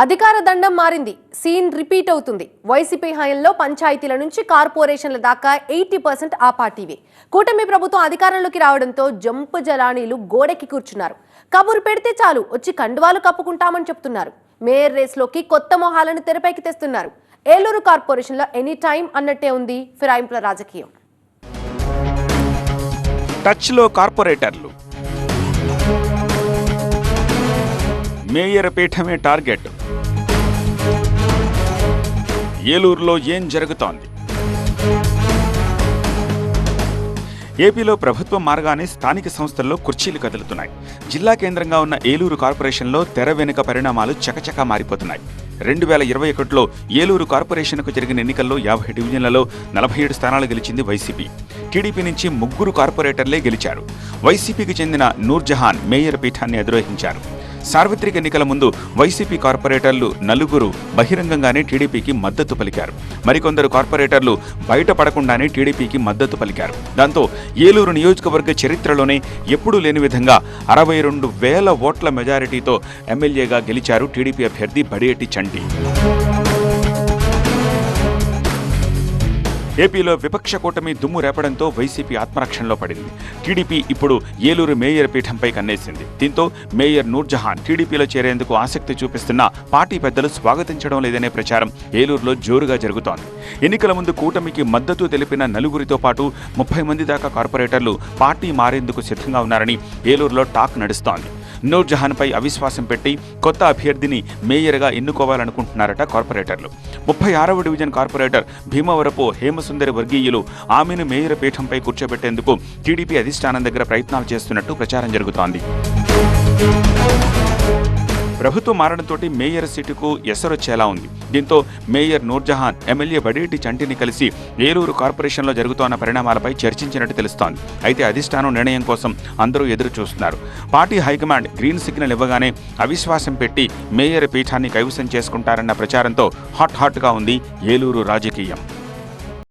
అధికార దండం మారింది. సీన్ రిపీట్ అవుతుంది. వైసీపీ హయాంలో పంచాయతీల నుంచి కార్పొరేషన్ల దాకా ఎయిటీ పర్సెంట్ ఆ పార్టీవే కూటమి ప్రభుత్వం అధికారంలోకి రావడంతో జంపు జలానీలు గోడెక్కి కూర్చున్నారు. కబురు పెడితే చాలు వచ్చి కండువాలు కప్పుకుంటామని చెప్తున్నారు. మేయర్ రేస్లోకి కొత్త మొహాలను తెరపైకి తెస్తున్నారు. ఏలూరు కార్పొరేషన్లో ఎనీ టైం అన్నట్టే ఉంది ఫిరాయింపుల రాజకీయం. టచ్లో కార్పొరేటర్లు. మేయర్ పీఠమే టార్గెట్. ఏలూరులో ఏం జరుగుతోంది? ఏపీలో ప్రభుత్వ మార్గాన్ని స్థానిక సంస్థల్లో కుర్చీలు కదులుతున్నాయి. జిల్లా కేంద్రంగా ఉన్న ఏలూరు కార్పొరేషన్లో తెర వెనుక పరిణామాలు చకచకా మారిపోతున్నాయి. రెండు వేల ఇరవై ఒకటిలో ఏలూరు కార్పొరేషన్కు జరిగిన ఎన్నికల్లో యాభై డివిజన్లలో నలభై ఏడు స్థానాలు గెలిచింది వైసీపీ. టీడీపీ నుంచి ముగ్గురు కార్పొరేటర్లే గెలిచారు. వైసీపీకి చెందిన నూర్జహాన్ మేయర్ పీఠాన్ని అధిరోహించారు. సార్వత్రిక ఎన్నికల ముందు వైసీపీ కార్పొరేటర్లు నలుగురు బహిరంగంగానే టీడీపీకి మద్దతు పలికారు. మరికొందరు కార్పొరేటర్లు బయటపడకుండానే టీడీపీకి మద్దతు పలికారు. దాంతో ఏలూరు నియోజకవర్గ చరిత్రలోనే ఎప్పుడూ లేని విధంగా అరవై రెండు వేల ఓట్ల మెజారిటీతో ఎమ్మెల్యేగా గెలిచారు టీడీపీ అభ్యర్థి బడియటి చంటి. ఏపీలో విపక్ష కూటమి దుమ్ము రేపడంతో వైసీపీ ఆత్మరక్షణలో పడింది. టీడీపీ ఇప్పుడు ఏలూరు మేయర్ పీఠంపై కన్నేసింది. దీంతో మేయర్ నూర్జహాన్ టీడీపీలో చేరేందుకు ఆసక్తి చూపిస్తున్న పార్టీ పెద్దలు స్వాగతించడం లేదనే ప్రచారం ఏలూరులో జోరుగా జరుగుతోంది. ఎన్నికల ముందు కూటమికి మద్దతు తెలిపిన నలుగురితో పాటు ముప్పై మంది దాకా కార్పొరేటర్లు పార్టీ మారేందుకు సిద్ధంగా ఉన్నారని ఏలూరులో టాక్ నడుస్తోంది. నూర్జహాన్పై అవిశ్వాసం పెట్టి కొత్త అభ్యర్థిని మేయర్గా ఎన్నుకోవాలనుకుంటున్నారట కార్పొరేటర్లు. ముప్పై ఆరవ డివిజన్ కార్పొరేటర్ భీమవరపు హేమసుందరి వర్గీయులు ఆమెను మేయర్ పీఠంపై కూర్చోబెట్టేందుకు టీడీపీ అధిష్టానం దగ్గర ప్రయత్నాలు చేస్తున్నట్టు ప్రచారం జరుగుతోంది. ప్రభుత్వం మారడంతో మేయర్ సీటుకు ఎసరొచ్చేలా ఉంది. దీంతో మేయర్ నూర్జహాన్ ఎమ్మెల్యే బడేటి చంటిని కలిసి ఏలూరు కార్పొరేషన్లో జరుగుతోన్న పరిణామాలపై చర్చించినట్టు తెలుస్తోంది. అయితే అధిష్టానం నిర్ణయం కోసం అందరూ ఎదురు చూస్తున్నారు పార్టీ హైకమాండ్ గ్రీన్ సిగ్నల్ ఇవ్వగానే అవిశ్వాసం పెట్టి మేయర్ పీఠాన్ని కైవసం చేసుకుంటారన్న ప్రచారంతో హాట్ హాట్గా ఉంది ఏలూరు రాజకీయం.